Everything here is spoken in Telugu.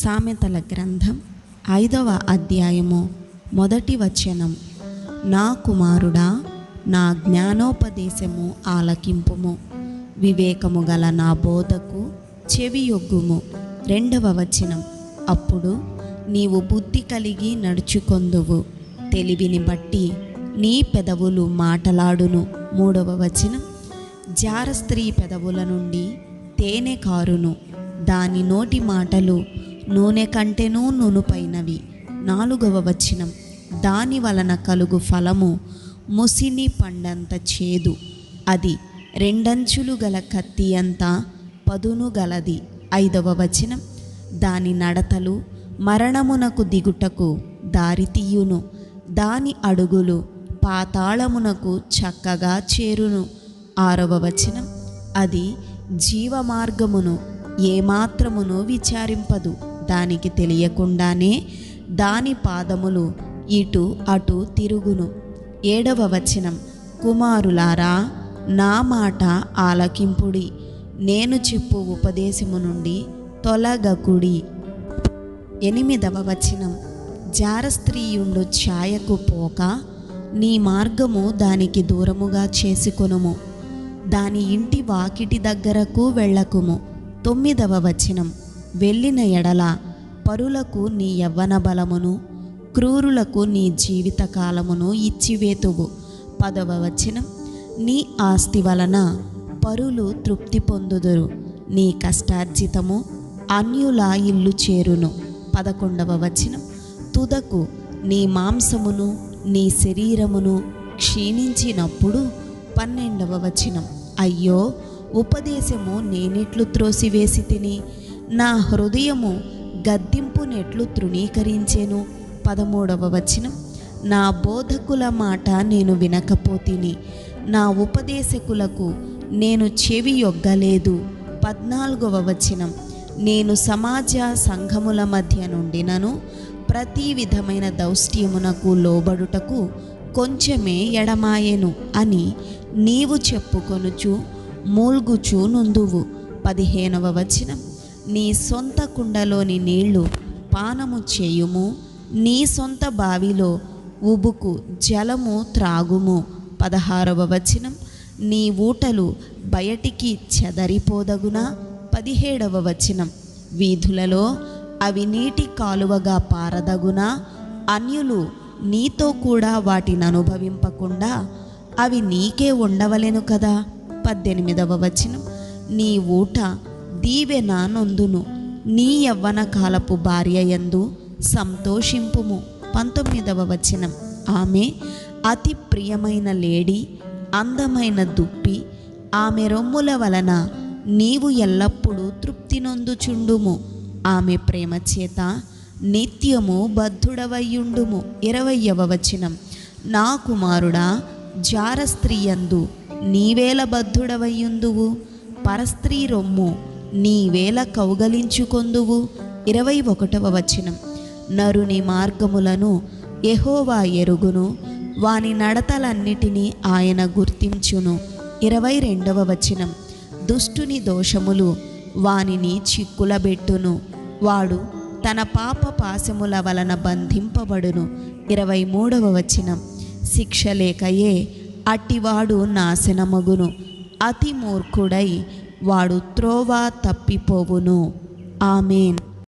సామెతల గ్రంథం ఐదవ అధ్యాయము మొదటి వచనం. నా కుమారుడా నా జ్ఞానోపదేశము ఆలకింపుము. వివేకము గల నా బోధకు చెవియొగ్గుము. రెండవ వచనం. అప్పుడు నీవు బుద్ధి కలిగి నడుచుకొందువు. తెలివిని బట్టి నీ పెదవులు మాటలాడును. మూడవ వచనం. జార స్త్రీ పెదవుల నుండి తేనె కారును. దాని నోటి మాటలు నూనె కంటేనూ నూనుపైనవి నాలుగవ వచనం. దాని వలన కలుగు ఫలము ముసిని పండంత చేదు. అది రెండంచులు గల కత్తి అంత పదును గలది. ఐదవ వచనం. దాని నడతలు మరణమునకు దిగుటకు దారితీయును దాని అడుగులు పాతాళమునకు చక్కగా చేరును. ఆరవ వచనం. అది జీవమార్గమును ఏమాత్రమును విచారింపదు. దానికి తెలియకుండానే దాని పాదములు ఇటు అటు తిరుగును. ఏడవ వచనం కుమారులారా నా మాట ఆలకింపుడి. నేను చెప్పు ఉపదేశము నుండి తొలగకుడి. ఎనిమిదవ వచనం జారస్త్రీయుండు ఛాయకు పోక నీ మార్గము దానికి దూరముగా చేసుకొనుము. దాని ఇంటి వాకిటి దగ్గరకు వెళ్ళకుము. తొమ్మిదవ వచనం వెళ్ళిన ఎడల పరులకు నీ యవ్వన బలమును క్రూరులకు నీ జీవితకాలమును ఇచ్చివేతువు. పదవ వచనం. నీ ఆస్తి వలన పరులు తృప్తి పొందుదురు. నీ కష్టార్జితము అన్యుల ఇల్లు చేరును. పదకొండవ వచనం. తుదకు నీ మాంసమును నీ శరీరమును క్షీణించినప్పుడు పన్నెండవ వచనం. అయ్యో ఉపదేశము నేనెట్లు త్రోసివేసి తిని నా హృదయము గద్దింపునెట్లు తృణీకరించెను. పదమూడవ వచనం. నా బోధకుల మాట నేను వినకపోతిని. నా ఉపదేశకులకు నేను చెవి యొగ్గలేదు. పద్నాలుగవ వచనం. నేను సమాజ సంఘముల మధ్య నుండినను. ప్రతి విధమైన దౌష్ట్యమునకు లోబడుటకు కొంచెమే ఎడమాయెను అని నీవు చెప్పుకొనుచు మూల్గుచు నుందువు పదిహేనవ వచనం. నీ సొంత కుండలోని నీళ్ళు పానము చేయుము. నీ సొంత బావిలో ఉబుకు జలము త్రాగుము. పదహారవ వచనం. నీ ఊటలు బయటికి చెదరిపోదగునా? పదిహేడవ వచనం. వీధులలో అవి నీటి కాలువగా పారదగునా? అన్యులు నీతో కూడా వాటిని అనుభవింపకుండా అవి నీకే ఉండవలెను కదా? పద్దెనిమిదవ వచనం. నీ ఊట దీవెన నొందును. నీ యవ్వన కాలపు భార్య యందు సంతోషింపుము. పంతొమ్మిదవ వచనం. ఆమె అతి ప్రియమైన లేడి అందమైన దుప్పి ఆమె రొమ్ముల వలన నీవు ఎల్లప్పుడూ తృప్తి నొందుచుండుము. ఆమె ప్రేమ చేత నిత్యము బద్ధుడవయ్యుండుము. ఇరవయవ వచనం. నా కుమారుడా జార స్త్రీయందు నీవేల బద్ధుడవయ్యుందువు. పరస్త్రీ రొమ్ము నీవేల కౌగలించుకొందువు. ఇరవై ఒకటవ వచనం. నరుని మార్గములను ఎహోవా ఎరుగును వాని నడతలన్నిటినీ ఆయన గుర్తించును. ఇరవై రెండవ వచనం. దుష్టుని దోషములు వానిని చిక్కులబెట్టును. వాడు తన పాప పాశముల వలన బంధింపబడును. ఇరవై మూడవ వచనం. శిక్ష లేకయే అట్టివాడు నాశనమగును. అతి మూర్ఖుడై వాడు త్రోవ తప్పిపోవును. ఆమెన్.